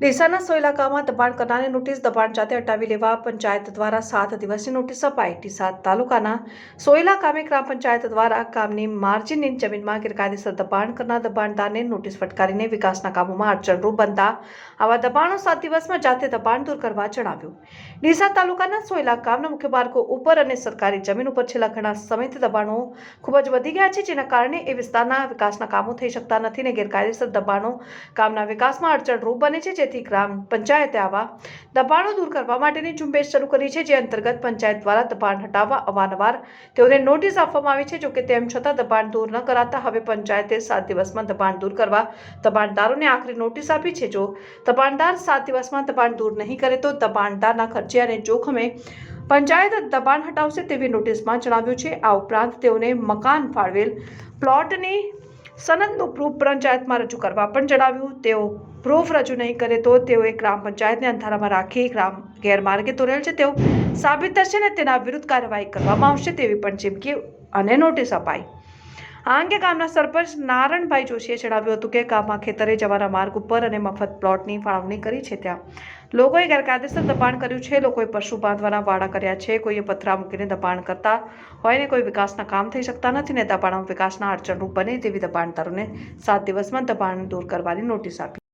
ડીસાના સોયલા ગામમાં દબાણ કરનારની નોટિસ દબાણ જાતે હટાવી લેવા પંચાયત દ્વારા સાત દિવસની નોટિસ અપાઈ. ડીસા તાલુકાના સોયલા કામે ગ્રામ પંચાયત દ્વારા ગામની માર્જિનની જમીનમાં ગેરકાયદેસર દબાણ કરનાર દબાણદારને નોટિસ ફટકારીને વિકાસના કામોમાં અડચણરૂપ બનતા આવા દબાણો સાત દિવસમાં જાતે દબાણ દૂર કરવા જણાવ્યું. ડીસા તાલુકાના સોયલા ગામના મુખ્ય માર્ગો ઉપર અને સરકારી જમીન ઉપર છેલ્લા ઘણા સમયથી દબાણો ખૂબ જ વધી ગયા છે, જેના કારણે એ વિસ્તારના વિકાસના કામો થઈ શકતા નથી ને ગેરકાયદેસર દબાણો ગામના વિકાસમાં અડચણરૂપ બને છે જેથી ગ્રામ પંચાયતે આવા દબાણો દૂર કરવા માટેની ઝુંબેશ શરૂ કરી છે, જે અંતર્ગત પંચાયત દ્વારા દબાણ હટાવવા અવારનવાર તેઓને નોટિસ આપવામાં આવી છે. જોકે તેમ છતાં દબાણ દૂર ન કરાતા હવે પંચાયતે સાત દિવસમાં દબાણ દૂર કરવા દબાણદારોને આખરી નોટિસ આપી છે. જો દબાણદાર સાત દિવસમાં દબાણ દૂર નહીં કરે તો દબાણદારના ખર્ચે અને જોખમે પંચાયત દબાણ હટાવશે તેવી નોટિસમાં જણાવ્યું છે. આ ઉપરાંત તેઓને મકાન, ફાળવેલ પ્લોટની સનદનું પ્રૂફ પંચાયતમાં રજૂ કરવા પણ જણાવ્યું. તેઓ પ્રૂફ રજૂ નહીં કરે તો તેઓએ ગ્રામ પંચાયતને અંધારામાં રાખી ગ્રામ ગેરમાર્ગે દોરેલ છે. તેઓ સાબિત થશે ને તેના વિરુદ્ધ કાર્યવાહી કરવામાં આવશે તેવી પણ ચીમકી અને નોટિસ અપાઈ. આ અંગે ગામના સરપંચ નારણભાઈ જોશીએ જણાવ્યું હતું કે ગામમાં ખેતરે જવાના માર્ગ ઉપર અને મફત પ્લોટની ફાળવણી કરી છે ત્યાં. લોકોએ ગેરકાયદેસર દબાણ કર્યું છે. લોકોએ પશુ બાંધવાના વાડા કર્યા છે. કોઈએ પથરા મૂકીને દબાણ કરતા હોય ને કોઈ વિકાસના કામ થઈ શકતા નથી ને દબાણો વિકાસના અડચણરૂપ બને તેવી દબાણદારોને સાત દિવસમાં દબાણ દૂર કરવાની નોટિસ આપી